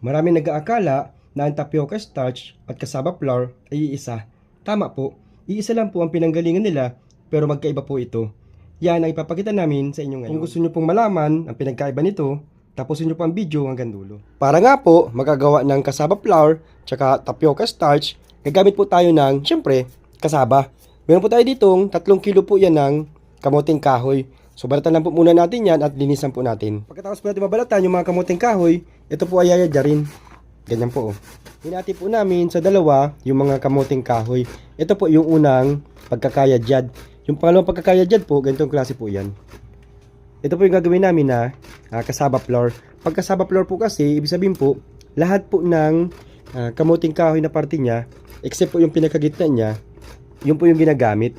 Maraming nag-aakala na ang tapioca starch at cassava flour ay iisa. Tama po, iisa lang po ang pinanggalingan nila pero magkaiba po ito. Yan ang ipapakita namin sa inyo ngayon. Kung gusto nyo pong malaman ang pinagkaiba nito, tapusin nyo po ang video hanggang dulo. Para nga po magagawa ng cassava flour tsaka tapioca starch, gagamit po tayo ng, syempre, cassava. Meron po tayo ditong 3 kilo po yan ng kamuting kahoy. So balatan lang po muna natin yan at linisan po natin. Pagkatapos po natin mabalatan yung mga kamuting kahoy, ito po ay yayadya rin. Ganyan po. Oh. Hinati po namin sa dalawa yung mga kamuting kahoy. Ito po yung unang pagkakayadyad. Yung pangalawang pagkakayadyad po, ganitong klase po yan. Ito po yung gagawin namin na uh, kasaba floor. Pag kasaba floor po kasi, ibig sabihin po, lahat po ng ah, kamuting kahoy na parte niya, except po yung pinakagitna niya, yun po yung ginagamit.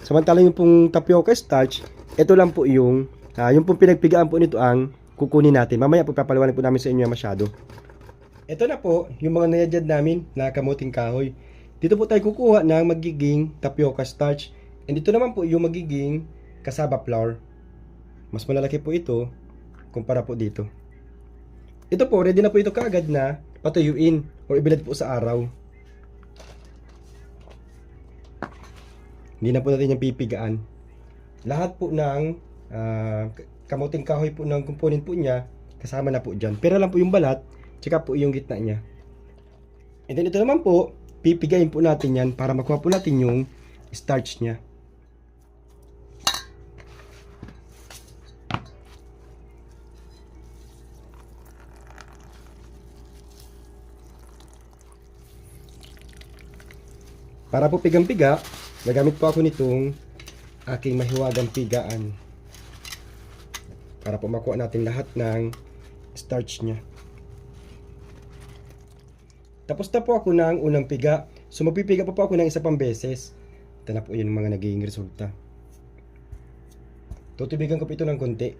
Samantalang yung pong tapioca starch, ito lang po yung, ah, yung pong pinagpigaan po nito ang kukunin natin. Mamaya po papaliwanag po namin sa inyo masyado. Ito na po, yung mga nayadyad namin na kamuting kahoy. Dito po tayo kukuha ng magiging tapioca starch. And dito naman po yung magiging kasaba flour. Mas malalaki po ito kumpara po dito. Ito po, ready na po ito kaagad na patuyuin o ibilad po sa araw. Hindi na po natin yung pipigaan. Lahat po ng ah, kamuting kahoy po ng component po niya, kasama na po dyan. Pero lang po yung balat, tsaka po yung gitna niya. And then ito naman po, pipigayin po natin yan para makuha po natin yung starch niya. Para po pigang-piga, gagamit po ako nitong aking mahiwagang pigaan. Para po makuha natin lahat ng starch niya. Tapos na po ako ng unang piga. So magpipiga pa po ako ng isa pang beses. Ito na po yun mga nagiging resulta. Tutubigan ko po ito ng konti.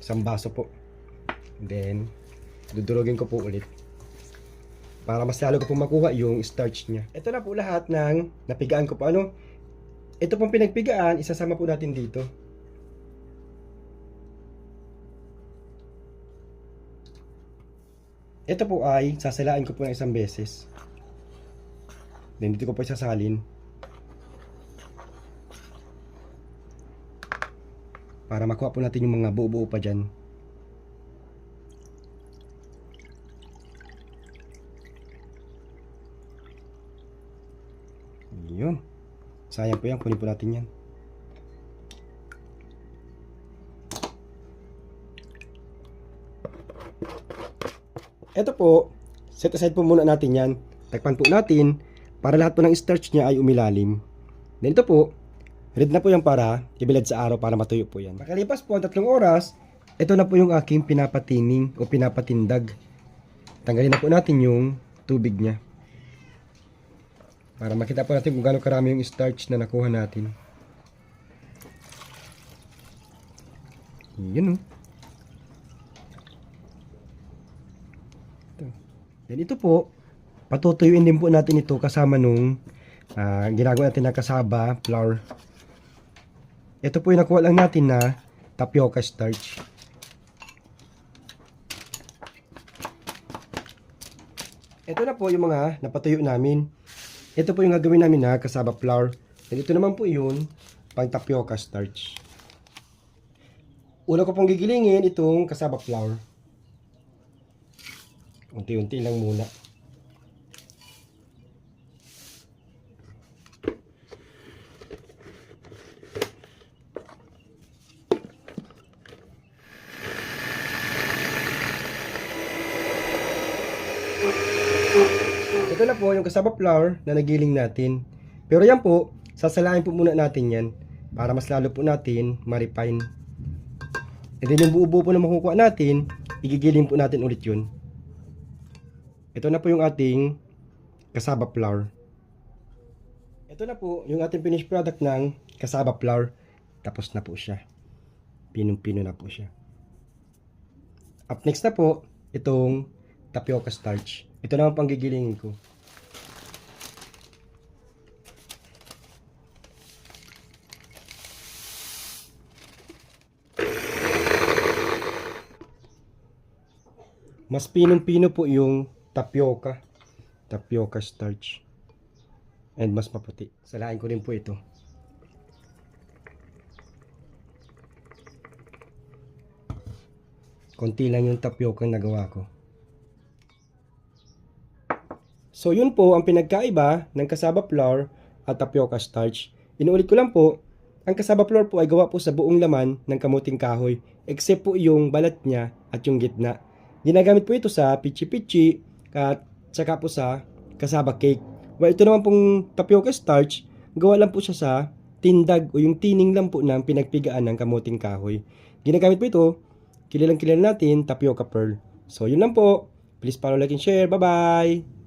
Isang baso po. Then, dudurugin ko po ulit. Para mas lalo ko po makuha yung starch niya. Ito na po lahat ng napigaan ko po. Ano? Ito pong pinagpigaan, isasama po natin dito. Ito po ay sasalain ko po ng isang beses. Then dito ko po isasalin. Para makuha po natin yung mga buo-buo pa dyan. Yun. Sayang po yan. Kunin po natin yan. Ito po, set aside po muna natin yan. Takpan po natin para lahat po ng starch niya ay umilalim. Then ito po, ready na po yan para ibilad sa araw para matuyo po yan. Makalipas po ang tatlong oras, ito na po yung aking pinapatining o pinapatindag. Tanggalin na po natin yung tubig niya. Para makita po natin kung gaano karami yung starch na nakuha natin. Yan oh. Then ito po, patutuyuin din po natin ito kasama nung ah, ginagawa natin na kasaba, flour. Ito po yung nakuha lang natin na tapioca starch. Ito na po yung mga napatuyo namin. Ito po yung gagawin namin na kasaba flour. Then ito naman po yun, pang tapioca starch. Una ko pong gigilingin itong kasaba flour. Unti-unti lang muna. Ito na po yung kasaba flour na nagiling natin. Pero yan po, sasalain po muna natin yan para mas lalo po natin ma-refine. And then yung buo-buo po na makukuha natin, igigiling po natin ulit yun. Ito na po yung ating kasaba flour. Ito na po yung ating finished product ng kasaba flour. Tapos na po siya. Pinong-pino na po siya. Up next na po, itong tapioca starch. Ito naman pang gigilingin ko. Mas pinong-pino po yung tapioca. Tapioca starch. And mas maputi. Salain ko rin po ito. Konti lang yung tapioca na nagawa ko. So yun po ang pinagkaiba ng cassava flour at tapioca starch. Inuulit ko lang po, ang cassava flour po ay gawa po sa buong laman ng kamuting kahoy except po yung balat niya at yung gitna. Ginagamit po ito sa pichi-pichi at saka po sa cassava cake. While ito naman pong tapioca starch, gawa lang po siya sa tindag o yung tining lang po ng pinagpigaan ng kamuting kahoy. Ginagamit po ito, kilalang kilala natin, tapioca pearl. So yun lang po. Please follow, like, and share. Bye-bye!